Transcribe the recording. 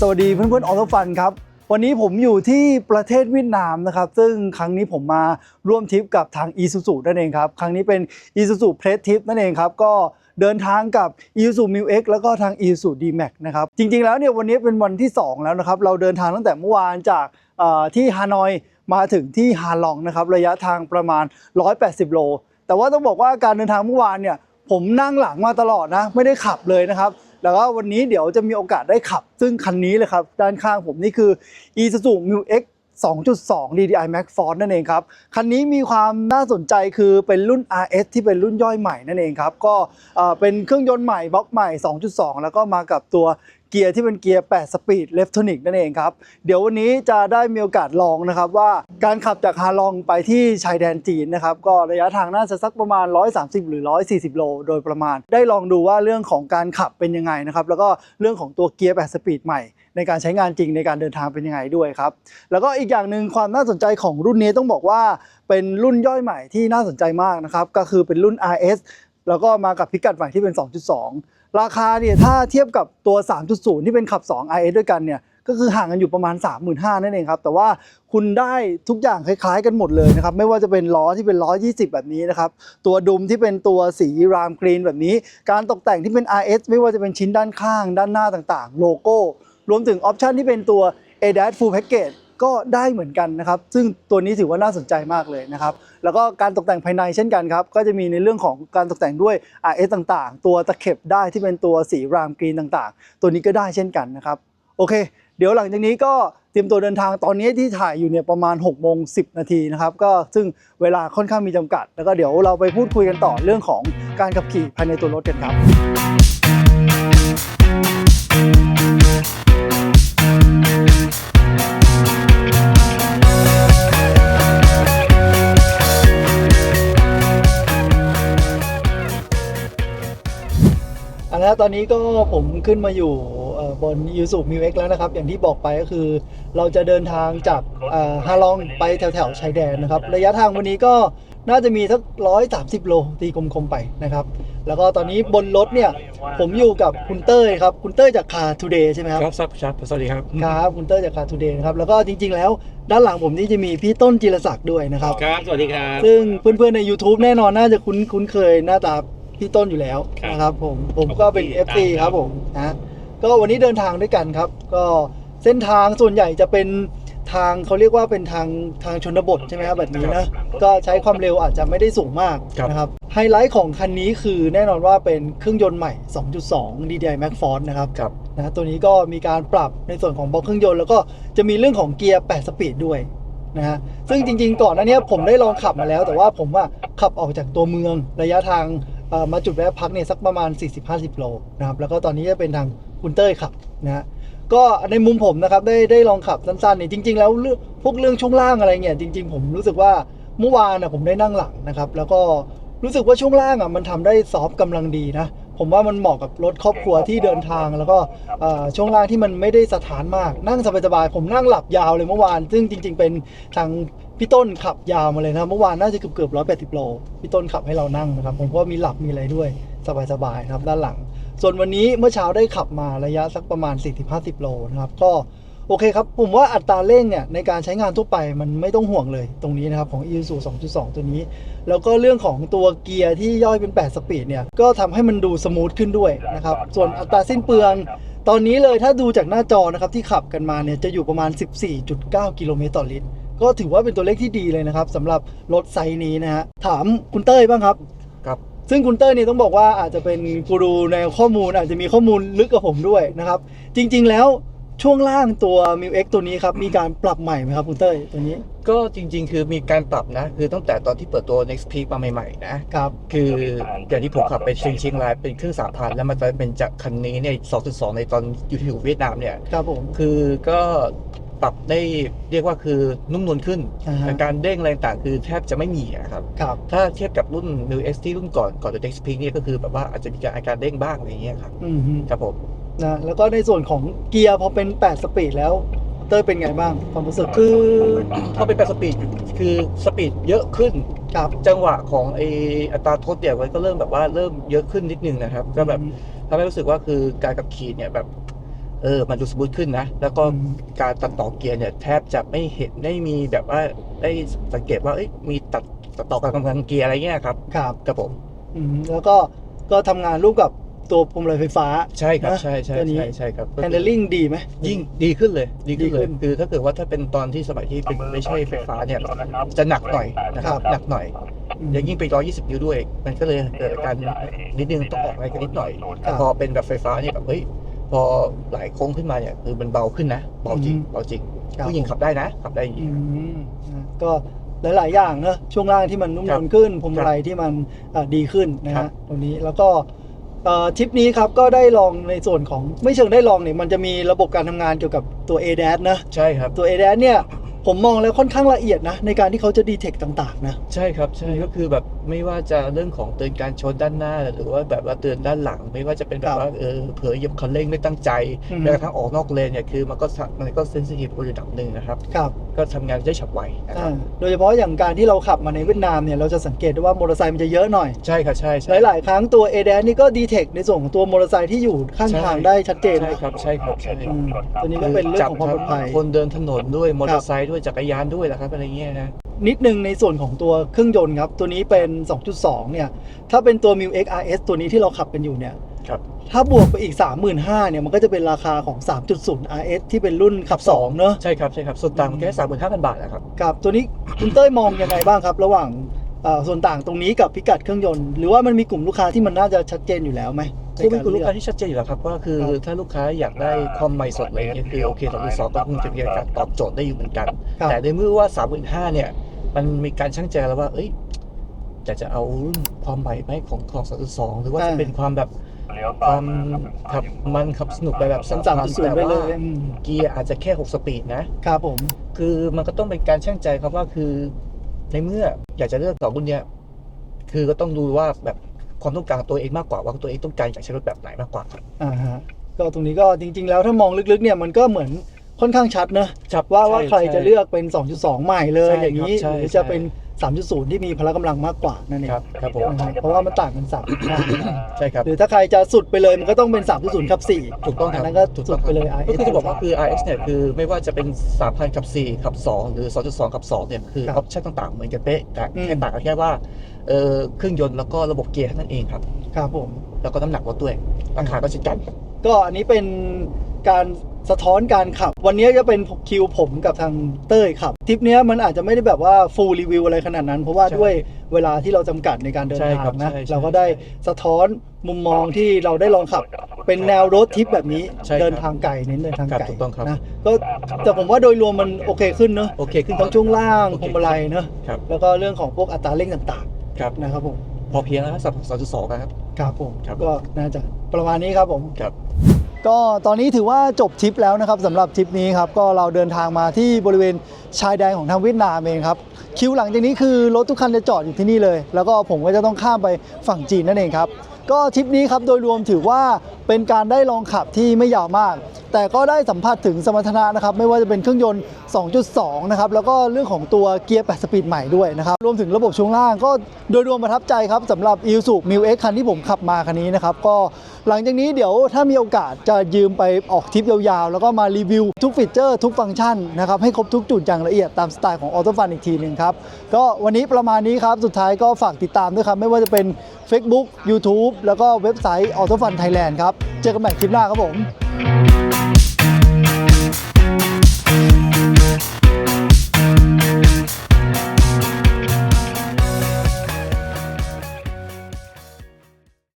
สวัสดีเพื่อนๆออโตฟันครับ วันนี้ผมอยู่ที่ประเทศเวียดนามนะครับ ซึ่งครั้งนี้ผมมาร่วมทริปกับทาง i s u z u นั่นเองครับ ครั้งนี้เป็น i s u z u p r e s s Trip นั่นเองครับ ก็เดินทางกับ i s u z u m i x แล้วก็ทาง i s u z u D-Max นะครับ จริงๆแล้วเนี่ยวันนี้เป็นวันที่ 2 แล้วนะครับ เราเดินทางตั้งแต่เมื่อวานจากที่ฮานอยมาถึงที่ฮาลองนะครับ ระยะทางประมาณ 180 โล แต่ว่าต้องบอกว่าการเดินทางเมื่อวานเนี่ยผมนั่งหลังมาตลอดนะ ไม่ได้ขับเลยนะครับ แล้วก็วันนี้เดี๋ยวจะมีโอกาสได้ขับ ซึ่งคันนี้เลยครับด้านข้างผมนี่คือ Isuzu Mu X 2.2 DDI Max Force นั่นเองครับ คันนี้มีความน่าสนใจคือเป็นรุ่น RS ที่เป็นรุ่นย่อยใหม่นั่นเองครับ ก็เอ่อเป็นเครื่องยนต์ใหม่บล็อกใหม่ 2.2 แล้วก็มากับตัว เกียร์ที่เป็นเกียร์8สปีดเลฟโทนิกนั่นเองครับ เดี๋ยววันนี้จะได้มีโอกาสลองนะครับว่าการขับจากฮาลองไปที่ชายแดนจีนนะครับก็ระยะทางน่าจะสักประมาณ 130 หรือ 140 โล โดยประมาณ ได้ลองดูว่าเรื่องของการขับเป็นยังไงนะครับแล้วก็เรื่องของตัวเกียร์8สปีดใหม่ในการใช้งานจริงในการเดินทางเป็นยังไงด้วยครับ แล้วก็อีกอย่างหนึ่งความน่าสนใจของรุ่นนี้ต้องบอกว่าเป็นรุ่นย่อยใหม่ที่น่าสนใจมากนะครับ ก็คือเป็นรุ่น RS แล้วก็มากับพิกัดใหม่ที่เป็น 2.2 ราคาเนี่ยถ้าเทียบกับตัว 3.0 ที่เป็นขับ2 RS ด้วยกันเนี่ยก็คือห่างกันอยู่ประมาณ 35,000นั่นเองครับ แต่ว่าคุณได้ทุกอย่างคล้ายๆกันหมดเลยนะครับ ไม่ว่าจะเป็นล้อที่เป็นล้อ 20 แบบนี้นะครับ ตัวดุมที่เป็นตัวสีรามกรีนแบบนี้ การตกแต่งที่เป็น RS ไม่ว่าจะเป็นชิ้นด้านข้าง ด้านหน้าต่างๆ โลโก้ รวมถึงออปชันที่เป็นตัว ADAS Full Package ก็ได้เหมือนกันนะครับ ซึ่งตัวนี้ถือว่าน่าสนใจมากเลยนะครับ แล้วก็การตกแต่งภายในเช่นกันครับ ก็จะมีในเรื่องของการตกแต่งด้วย RS ต่างๆ ตัวตะเข็บได้ที่เป็นตัวสีรามกรีนต่างๆ ตัวนี้ก็ได้เช่นกันนะครับ โอเค เดี๋ยวหลังจากนี้ก็เตรียมตัวเดินทางตอนนี้ที่ถ่ายอยู่เนี่ยประมาณ6โมง10 นาทีนะครับก็ซึ่งเวลาค่อนข้างมีจำกัด แล้วก็เดี๋ยวเราไปพูดคุยกันต่อเรื่องของการขับขี่ภายในตัวรถกันครับ นนั้นตอนนี้ก็ผมขึ้นมาอยู่เอ่อบนยูสุมิวเอ็กแล้วนะครับ อย่างที่บอกไปก็คือ เราจะเดินทางจากเอ่อฮาลองไปแถวแถวๆชายแดนนะครับ ระยะทางวันนี้ก็น่าจะมีสักร้อยสามสิบโลตีกลมๆไปนะครับ แล้วก็ตอนนี้บนรถเนี่ย ผมอยู่กับคุณเต้ยครับ คุณเต้ยจากคาทูเดย์ใช่ไหมครับครับครับครับสวัสดีครับครับคุณเต้ยจากคาทูเดย์นะครับแล้วก็จริง ๆ แล้วด้านหลังผมนี่จะมีพี่ต้นจิรศักดิ์ด้วยนะครับครับสวัสดีครับซึ่งเพื่อนๆใน YouTube แน่นอนน่าจะคุ้นคุ้นเคยหน้าตา พี่ต้นอยู่แล้วครับนะครับผมผมก็เป็น ขอบคุณ FC ที่ติดตามครับผมนะก็วันนี้เดินทางด้วยกันครับ ก็เส้นทางส่วนใหญ่จะเป็นทางเขาเรียกว่าเป็นทางทางชนบทใช่ไหมครับแบบนี้นะก็ใช้ความเร็วอาจจะไม่ได้สูงมากครับ นะครับไฮไลท์ของคันนี้คือแน่นอนว่าเป็นเครื่องยนต์ใหม่ 2.2 DDI Max Force นะครับ ครับ นะตัวนี้ก็มีการปรับในส่วนของบล็อกเครื่องยนต์แล้วก็จะมีเรื่องของเกียร์ 8 สปีดด้วยนะฮะซึ่งจริงๆ ก่อนหน้านี้ผมได้ลองขับมาแล้ว แต่ว่าผมว่าขับออกจากตัวเมืองระยะทางเอ่อ มาจุดแวะพักเนี่ยสักประมาณ 40-50 โลนะครับแล้วก็ตอนนี้จะเป็นทางคุณเต้ยขับนะฮะก็ในมุมผมนะครับได้ได้ลองขับสั้นๆเนี่ยจริง ๆ แล้วเรื่องพวกเรื่องช่วงล่างอะไรเงี้ยจริง ๆ ผมรู้สึกว่าเมื่อวานนะผมได้นั่งหลังนะครับ แล้วก็รู้สึกว่าช่วงล่างอะมันทำได้ซอฟต์กำลังดีนะผมว่ามันเหมาะกับรถครอบครัวที่เดินทาง แล้วก็ช่วงล่างที่มันไม่ได้สถานมากนั่งสบายๆผมนั่งหลับยาวเลยเมื่อวาน ซึ่งจริง ๆ เป็นทาง พี่ต้นขับยาวมาเลยนะเมื่อวานน่าจะเกือบเกือบร้อยแปดสิบโลพี่ต้นขับให้เรานั่งนะครับ ผมก็มีหลับมีอะไรด้วยสบายๆนะครับด้านหลัง ส่วนวันนี้เมื่อเช้าได้ขับมาระยะสักประมาณ 40-50 โลนะครับก็โอเคครับ ผมว่าอัตราเร่งเนี่ยในการใช้งานทั่วไปมันไม่ต้องห่วงเลยตรงนี้นะครับของ Isuzu 2.2 ตัวนี้ แล้วก็เรื่องของตัวเกียร์ที่ย่อยเป็น 8 สปีดเนี่ย ก็ทำให้มันดูสมูทขึ้นด้วยนะครับ ส่วนอัตราสิ้นเปลือง ตอนนี้เลยถ้าดูจากหน้าจอนะครับที่ขับกันมาเนี่ยจะอยู่ประมาณ 14.9 กิโลเมตรต่อลิตร ก็ถือว่าเป็นตัวเลขที่ดีเลยนะครับสำหรับรถไซส์นี้นะฮะถามคุณเต้ยบ้างครับ ครับ ซึ่งคุณเต้ยนี่ต้องบอกว่าอาจจะเป็นกูรูในข้อมูลอาจจะมีข้อมูลลึกกับผมด้วยนะครับ จริง ๆ แล้วช่วงล่างตัว m ิว X ตัวนี้ครับมีการปรับใหม่ไหมครับคุณเต้ยตัวนี้ ก็จริง ๆ คือมีการปรับนะ คือตั้งแต่ตอนที่เปิดตัว next peak มาใหม่ๆนะครับ คืออย่างที่ผมขับไปเชียงเชียงรายเป็นเครื่องสามพันแล้วมันจะเป็นจากคันนี้เนี่ย2.2 ในตอนอยู่ที่เวียดนามเนี่ย ครับผม คือก็ ปรับได้เรียกว่าคือนุ่มนวลขึ้น อ่าฮะ การเด้งอะไรต่างๆคือแทบจะไม่มีอะครับ ครับ ถ้าเทียบกับรุ่น New X ที่รุ่นก่อนก่อนตัว next peak เนี่ยก็คือแบบว่าอาจจะมีการอาการเด้งบ้างอะไรอย่างเงี้ยครับอืมฮึครับผม นะแล้วก็ในส่วนของเกียร์พอเป็น 8 สปีดแล้ว เต้ยเป็นไงบ้างความรู้สึกคือพอเป็นแปดสปีดคือสปีดเยอะขึ้น ครับจังหวะของไออัตราทดเนี่ยมันก็เริ่มแบบว่าเริ่มเยอะขึ้นนิดนึงนะครับ ก็แบบทำให้รู้สึกว่าคือการขับขี่เนี่ยแบบ เออมันดูสมูทขึ้นนะ แล้วก็อืมการตัดต่อเกียร์เนี่ยแทบจะไม่เห็นไม่มีแบบว่าได้สังเกตว่าเอ้ยมีตัดตัดต่อการทำงานเกียร์อะไรเงี้ยครับครับครับผมอืมแล้วก็ก็ทำงานร่วมกับตัวพวงมาลัยไฟฟ้า ใช่ครับนะใช่ใช่ตัวนี้ ใช่ใช่ครับก็คือ handling ดีไหม ยิ่งดีขึ้นเลย ดีขึ้นดีเลขึ้ยนคือถ้าเกิดว่าถ้าเป็นตอนที่สมัยที่เป็นไม่ใช่ไฟฟ้าเนี่ยจะหนักหน่อยนะครับครับ หนักหน่อยอืมอย่างยิ่งไป120นิ้วด้วย มันก็เลยเกิดอาการนิดนึงต้องออกอะไรกันนิดหน่อยครับพอเป็นแบบไฟฟ้าเนี่ยแบบเฮ้ย พอหลายโค้งขึ้นมาเนี่ยคือมันเบาขึ้นนะเบาจริงอืมเบาจริงครับ ผู้หญิงขับได้นะขับได้จริอืงมนะก็หลาย ๆ อย่างเนอะช่วงล่างที่มันนุ่มครันบวลขึ้นพวงมาลัยที่มันอะดีขึ้นนะครัฮะบ ตรงนี้แล้วก็เอ่อทริปนี้ครับก็ได้ลองในส่วนของไม่เชิงได้ลองเนี่ยมันจะมีระบบการทำงานเกี่ยวกับตัว a d a s นะ ใช่ครับ ตัว a d a s เนี่ยผมมองแล้วค่อนข้างละเอียดนะ ในการที่เขาจะดีเทคต่าง ๆ นะ ใช่ครับใช่ก็คือแบบไม่ว่าจะเรื่องของเตือนการชนด้านหน้า หรือว่าแบบว่าเตือนด้านหลัง ไม่ว่าจะเป็นแบครับบว่าเออเผลอเหยียบคันเร่งไม่ตั้งใจอืมแม้กระทั่งออกนอกเลนเนี่ยคือมันก็สะมันก็เซนซิทีฟระดับหนึ่งนะครับครับก็ทำงานได้ฉับไวนะคอ่ารับโดยเฉพาะอย่างการที่เราขับมาในเวียดนามเนี่ยเราจะสังเกตได้ว่ามอเตอร์ไซค์มันจะเยอะหน่อยใช่ครับใช่หใช่ลายๆครั้งตัว a d a s นี่ก็ดีเทคในส่วนของตัวมอเตอร์ไซค์ที่อยู่ข้างใช่ทางได้ชัดเจนใช่นะครับใช่ครับใช่อืมตัวนี้ก็เป็นเรื่องของความปลอดภัยคนเดินถนนด้วยมอเตอร์ไซค์ด้วยจักรยานด้วยนะครับอะไรเงี้ยนะ นิดนึงในส่วนของตัวเครื่องยนต์ครับ ตัวนี้เป็น 2.2 เนี่ย ถ้าเป็นตัว m i x RS ตัวนี้ที่เราขับกันอยู่เนี่ยครับถ้าบวกไปอีก 35,000เนี่ย มันก็จะเป็นราคาของ 3.0 RS ที่เป็นรุ่นขับ 2 เนอะใช่ครับ ใช่ครับ ส่วนต่างมันแค่สามหมื่นห้าพันบาทนะครับครับตัวนี้คุณเต้ยมองยังไงบ้างครับ ระหว่างเอ่อส่วนต่างตรงนี้กับพิกัดเครื่องยนต์หรือว่ามันมีกลุ่มลูกค้าที่มันน่าจะชัดเจนอยู่แล้วไหมคือเป็นกลุ่มในลูกรค้าเอที่ชัดเจนอยู่แล้วครับว่าคือครับถ้าลูกค้าอยากได้ความใหม่สดอะไรเงี้ยคือโอเคสองพันสองก็คงจะมีการตอบโจทย์ได้อยู่เหมือนกันครับแต่ในเมื่อว่าสามหมื่นห้าเนี่ย มันมีการชั่งใจแล้วว่า เอ้ยอยากจะเอารุ่นความใหม่ไหมของของสองสองหรือว่าจะเป็นความแบบความขับมันขับสนุกไปแบบสามสามสามจุดศูนย์ไปเลยอืมเกียร์อาจจะแค่6สปีดนะครับผม คือมันก็ต้องเป็นการชั่งใจครับว่าคือ ในเมื่ออยากจะเลือกสองรุ่นเนี้ยคือก็ต้องดูว่าแบบความต้องการของตัวเองมากกว่าว่าตัวเองต้องการอยากใช้รถแบบไหนมากกว่าครับอ่าฮะก็ตรงนี้ก็จริง ๆ แล้วถ้ามองลึกๆเนี่ยมันก็เหมือน ค่อนข้างชัดนะว่าว่าช่ใครจะช่เลือกเป็น 2.2 ใหม่เลยใช่อย่างนี้ครับใช่หรือจะเป็น 3.0 ที่มีพละกำลังมากกว่านั่นเองครับครับผมนะฮะเพราะว่ามันต่างกัน3ใช่ครับหรือถ้าใครจะสุดไปเลยมันก็ต้องเป็น 3.0ครับ4ถูกต้องครับอันนั้นก็ถูกสุต้อดงไปเลยครับ RS ก็คือจะบอกว่าคือ RX เนี่ยคือไม่ว่าจะเป็น 3,000กับ4กับ 2 หรือ 2.2กับ2เนี่ยคืออครัอบอปชั่นต่างๆเหมือนกันเป๊ะแต่อืมแค่ต่างกันแค่ว่าเออเครื่องยนต์แล้วก็ระบบเกียร์เท่านั้นเองครับครับผมแล้วก็น้ำหนักรถด้วยราคาก็เช่นกัน ก็อันนี้เป็นการ สะท้อนการขับ วันนี้จะเป็นคิวผมกับทางเต้ยขับทริปเนี้ยมันอาจจะไม่ได้แบบว่าฟูลรีวิวอะไรขนาดนั้น เพราะว่าใช่ด้วยเวลาที่เราจำกัดในการเดินใช่ทาครังบนะ ใช่ใช่เราก็ได้สะท้อนมุมมองที่เราได้ลองขับ เป็นแนวรถทริปแบบนี้ใช่ครับเดินทางไกลเน้นเดินทางครับไกลถูกต้องครับนะก็แต่ผมว่าโดยรวมมันโอเคขึ้นเนอะโอเคขึ้นทั้งช่วงล่างโอพเควงมาลัยเนอะครับแล้วก็เรื่องของพวกอัตราเร่งต่างครับ ๆนะครับผมพอเพียงแล้วสำหรับ2.2นะครับ ครับผมครับ ก็น่าจะประมาณนี้ครับผม ครับ ก็ตอนนี้ถือว่าจบทริปแล้วนะครับสำหรับทริปนี้ครับก็เราเดินทางมาที่บริเวณชายแดนของทางเวียดนามเองครับคิวหลังจากนี้คือรถทุกคันจะจอดอยู่ที่นี่เลย แล้วก็ผมก็จะต้องข้ามไปฝั่งจีนนั่นเองครับก็ทริปนี้ครับโดยรวมถือว่าเป็นการได้ลองขับที่ไม่ยาวมาก แต่ก็ได้สัมผัสถึงสมรรถนะนะครับไม่ว่าจะเป็นเครื่องยนต์ 2.2 นะครับแล้วก็เรื่องของตัวเกียร์ 8 สปีดใหม่ด้วยนะครับรวมถึงระบบช่วงล่างก็โดยรวมประทับใจครับสำหรับ i s u m i l X คันที่ผมขับมาคันนี้นะครับก็หลังจากนี้เดี๋ยวถ้ามีโอกาสจะยืมไปออกทริปยาวๆ แล้วก็มารีวิวทุกฟีเจอร์ทุกฟังก์ชันนะครับให้ครบทุกจุดอย่างละเอียดตามสไตล์ของ Auto Fun อีกทีหนึ่งครับก็วันนี้ประมาณนี้ครับสุดท้ายก็ฝากติดตามด้วยครับไม่ว่าจะเป็น Facebook YouTube แล้วก็เว็บไซต์ Auto Fun Thailand ครับ เจอกันใหม่คลิปหน้าครับผม